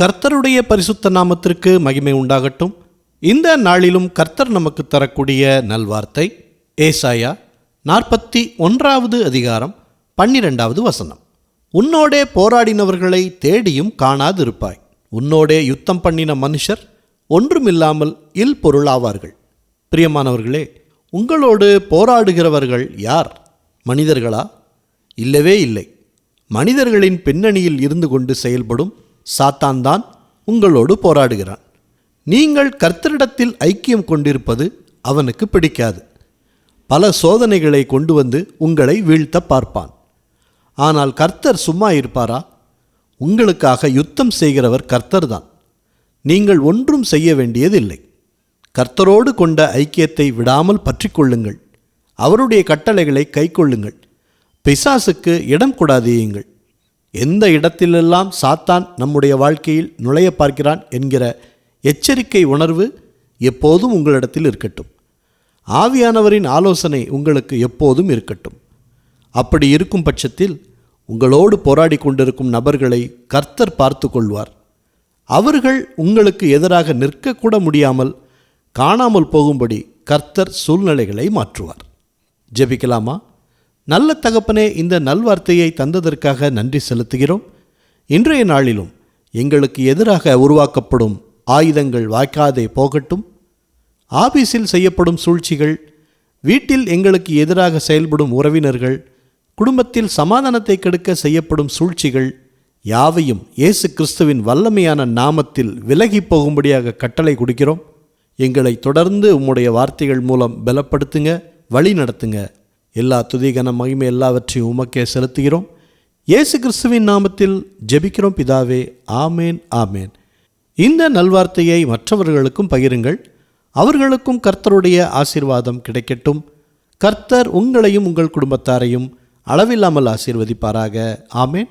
கர்த்தருடைய பரிசுத்த நாமத்திற்கு மகிமை உண்டாகட்டும். இந்த நாளிலும் கர்த்தர் நமக்கு தரக்கூடிய நல்வார்த்தை ஏசாயா நாற்பத்தி ஒன்றாவது அதிகாரம் பன்னிரெண்டாவது வசனம். உன்னோடே போராடினவர்களை தேடியும் காணாதிருப்பாய். உன்னோடே யுத்தம் பண்ணின மனுஷர் ஒன்றுமில்லாமல் இல் பொருளாவார்கள் பிரியமானவர்களே உங்களோடு போராடுகிறவர்கள் யார்? மனிதர்களா? இல்லவே இல்லை. மனிதர்களின் பின்னணியில் இருந்து கொண்டு செயல்படும் சாத்தான் தான் உங்களோடு போராடுகிறான். நீங்கள் கர்த்தரிடத்தில் ஐக்கியம் கொண்டிருப்பது அவனுக்கு பிடிக்காது. பல சோதனைகளை கொண்டு வந்து உங்களை வீழ்த்த பார்ப்பான். ஆனால் கர்த்தர் சும்மா இருப்பாரா? உங்களுக்காக யுத்தம் செய்கிறவர் கர்த்தர்தான். நீங்கள் ஒன்றும் செய்ய வேண்டியதில்லை. கர்த்தரோடு கொண்ட ஐக்கியத்தை விடாமல் பற்றிக்கொள்ளுங்கள். அவருடைய கட்டளைகளை கைக்கொள்ளுங்கள். பிசாசுக்கு இடம் கொடாதேயுங்கள். எந்த இடத்திலெல்லாம் சாத்தான் நம்முடைய வாழ்க்கையில் நுழைய பார்க்கிறான் என்கிற எச்சரிக்கை உணர்வு எப்போதும் உங்களிடத்தில் இருக்கட்டும். ஆவியானவரின் ஆலோசனை உங்களுக்கு எப்போதும் இருக்கட்டும். அப்படி இருக்கும் பட்சத்தில் உங்களோடு போராடி கொண்டிருக்கும் நபர்களை கர்த்தர் பார்த்து கொள்வார். அவர்கள் உங்களுக்கு எதிராக நிற்கக்கூட முடியாமல் காணாமல் போகும்படி கர்த்தர் சூழ்நிலைகளை மாற்றுவார். ஜெபிக்கலாமா? நல்ல தகப்பனே இந்த நல்வார்த்தையை தந்ததற்காக நன்றி செலுத்துகிறோம். இன்றைய நாளிலும் எங்களுக்கு எதிராக உருவாக்கப்படும் ஆயுதங்கள் வாய்க்காதே போகட்டும். ஆபீஸில் செய்யப்படும் சூழ்ச்சிகள் வீட்டில் எங்களுக்கு எதிராக செயல்படும் உறவினர்கள் குடும்பத்தில் சமாதானத்தை கெடுக்க செய்யப்படும் சூழ்ச்சிகள் யாவையும் இயேசு கிறிஸ்துவின் வல்லமையான நாமத்தில் விலகி போகும்படியாக கட்டளை கொடுக்கிறோம். எங்களை தொடர்ந்து உம்முடைய வார்த்தைகள் மூலம் பலப்படுத்துங்க வழி நடத்துங்க. எல்லா துதிகன மகிமை எல்லாவற்றையும் உமக்கே செலுத்துகிறோம். இயேசு கிறிஸ்துவின் நாமத்தில் ஜெபிக்கிறோம் பிதாவே ஆமேன் ஆமேன். இந்த நல்வார்த்தையை மற்றவர்களுக்கும் பகிருங்கள். அவர்களுக்கும் கர்த்தருடைய ஆசீர்வாதம் கிடைக்கட்டும். கர்த்தர் உங்களையும் உங்கள் குடும்பத்தாரையும் அளவில்லாமல் ஆசீர்வதிப்பாராக. ஆமேன்.